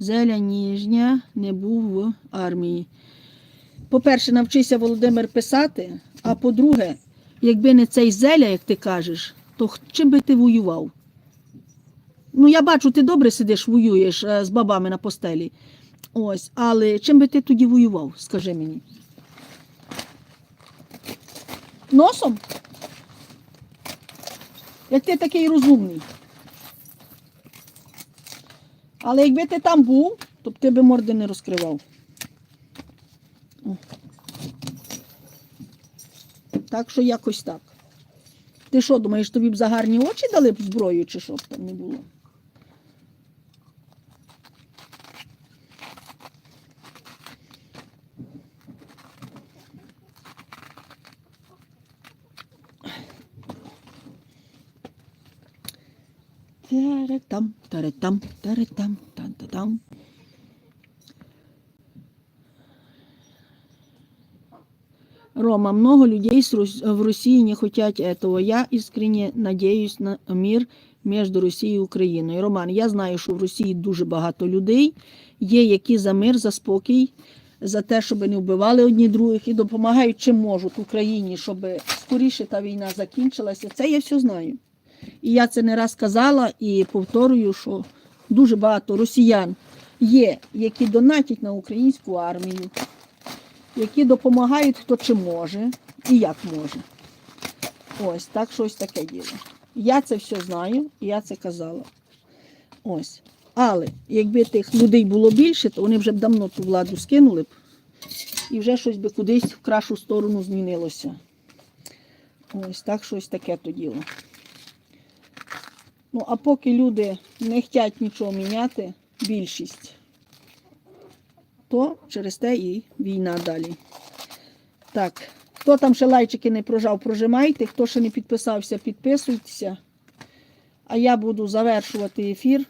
Зеля Ніжня не був в армії. По-перше, навчися Володимир писати, а по-друге, якби не цей зеля, як ти кажеш, то чим би ти воював? Ну, я бачу, ти добре сидиш, воюєш е, з бабами на постелі. Ось, але чим би ти тоді воював, скажи мені? Носом? Як ти такий розумний. Але якби ти там був, то б ти би морди не розкривав. Так що якось так. Ти що, думаєш, тобі б за гарні очі дали б зброю, чи що б там не було? Таретам, таретам, таретам, тан-та-там. Рома, много людей в России не хотят этого. Я искренне надеюсь на мир між Росією і Україною. Роман, я знаю, що в Росії дуже багато людей є, які за мир, за спокій, за те, щоб не вбивали одні других і допомагають чим можуть Україні, щоб скоріше та війна закінчилася. Це я все знаю. І я це не раз казала і повторюю, що дуже багато росіян є, які донатять на українську армію, які допомагають хто чи може і як може. Ось так щось таке діло. Я це все знаю, і я це казала. Ось. Але якби тих людей було більше, то вони вже б давно ту владу скинули б і вже щось би кудись в крашу сторону змінилося. Ось так щось таке то діло. Ну, а поки люди не хочуть нічого міняти, більшість, то через те і війна далі. Так, хто там ще лайчики не прожав, прожимайте. Хто ще не підписався, підписуйтеся. А я буду завершувати ефір.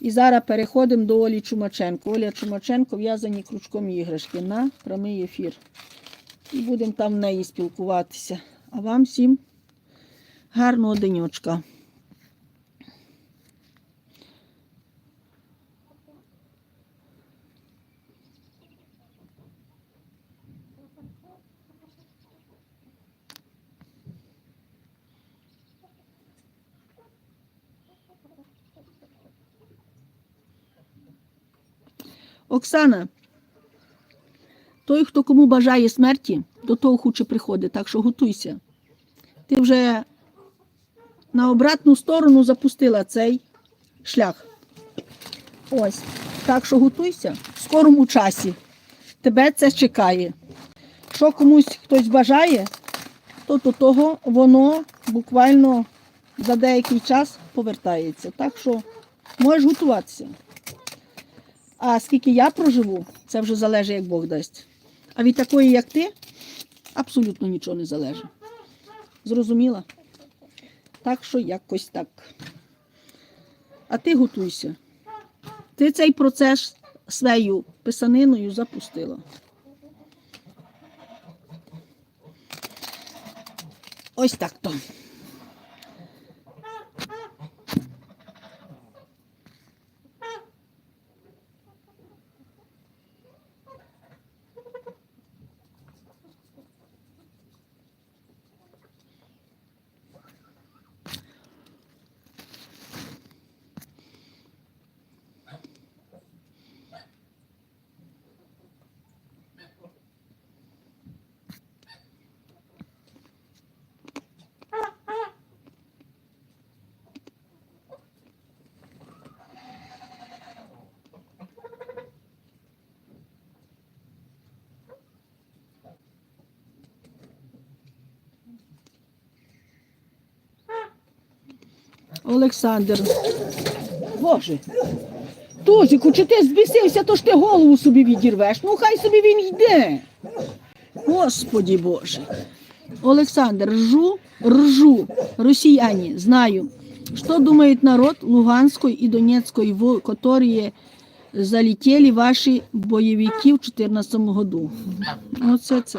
І зараз переходимо до Олі Чумаченко. Оля Чумаченко в'язані крючком іграшки на прямий ефір. І будемо там в неї спілкуватися. А вам всім гарного денечка. Оксана, той, хто кому бажає смерті, до того хоче приходить, так що готуйся. Ти вже на обратну сторону запустила цей шлях. Ось. Так що готуйся в скорому часі. Тебе це чекає. Що комусь хтось бажає, то до того воно буквально за деякий час повертається. Так що можеш готуватися. А скільки я проживу, це вже залежить, як Бог дасть. А від такої, як ти, абсолютно нічого не залежить. Зрозуміла? Так що якось так. А ти готуйся. Ти цей процес своєю писаниною запустила. Ось так то. Олександр. Боже. Тузику, чи ти збісився, то ж ти голову собі відірвеш. Ну, хай собі він йде. Господі Боже. Олександр, ржу, ржу, росіяне, знаю. Что думает народ Луганской и Донецкой, в которые залетели ваши боевики в 2014 году? Оце це.